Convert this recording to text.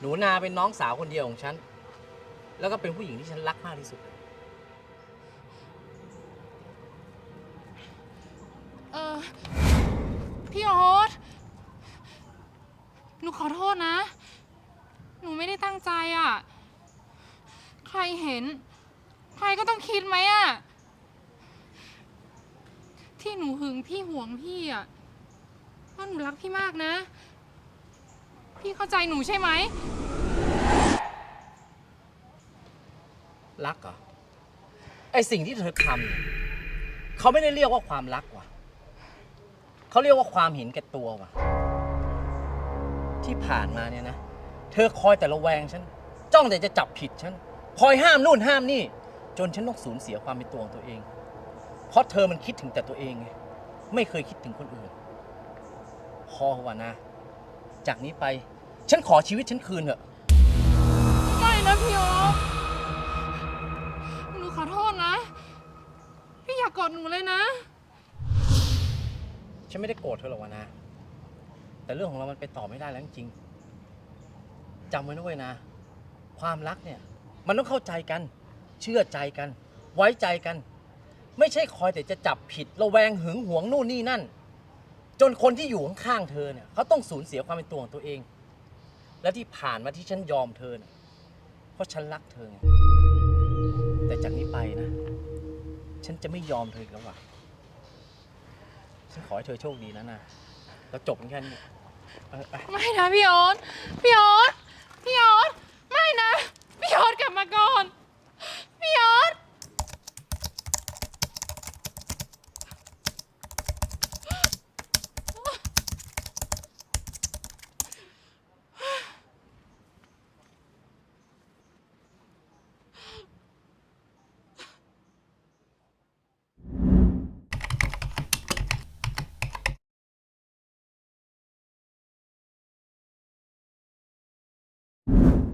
หนูนาเป็นน้องสาวคนเดียวของฉัน แล้วก็เป็นผู้หญิงที่ฉันรักมากที่สุด เออพี่โอ๊ตหนูขอโทษนะ หนูไม่ได้ตั้งใจอะ่ะ ใครเห็น ใครก็ต้องคิดไหมอะ่ะ ที่หนูหึงพี่ห่วงพี่อะ่ะเพราะหนูรักพี่มากนะ พี่เข้าใจหนูใช่ไหม รักเหรอไอสิ่งที่เธอทำเนี่ยเขาไม่ได้เรียกว่าความรักว่ะเขาเรียกว่าความเห็นแก่ตัวว่ะ ที่ผ่านมาเนี่ยนะ เธอคอยแต่ระแวงฉัน จ้องแต่จะจับผิดฉัน คอยห้ามนู่นห้ามนี่ จนฉันต้องสูญเสียความเป็นตัวของตัวเอง เพราะเธอมันคิดถึงแต่ตัวเองไง ไม่เคยคิดถึงคนอื่น พอวะนะ จากนี้ไป ฉันขอชีวิตฉันคืนเถอะไม่นะพี่โอ๊ตหนูขอโทษนะ พี่อย่ากกดหนูเลยนะ ฉันไม่ได้โกรธเธอหรอกวะนะ แต่เรื่องของเรามันไปต่อไม่ได้แล้วจริงๆจำไว้นะเว้ยนะ ความรักเนี่ย มันต้องเข้าใจกัน เชื่อใจกัน ไว้ใจกัน ไม่ใช่คอยแต่จะจับผิดระแวงหึงหวงนู่นนี่นั่น จนคนที่อยู่ข้างๆเธอเนี่ยเขาต้องสูญเสียความเป็นตัวของตัวเอง และที่ผ่านมาที่ฉันยอมเธอเนี่ยเพราะฉันรักเธอไงแต่จากนี้ไปนะ ฉันจะไม่ยอมเธออีกแล้วว่ะฉันขอให้เธอโชคดีนะนะเราจบกันแค่นี้เออไป ไม่นะพี่โอ๊ตพี่โอ๊ต you.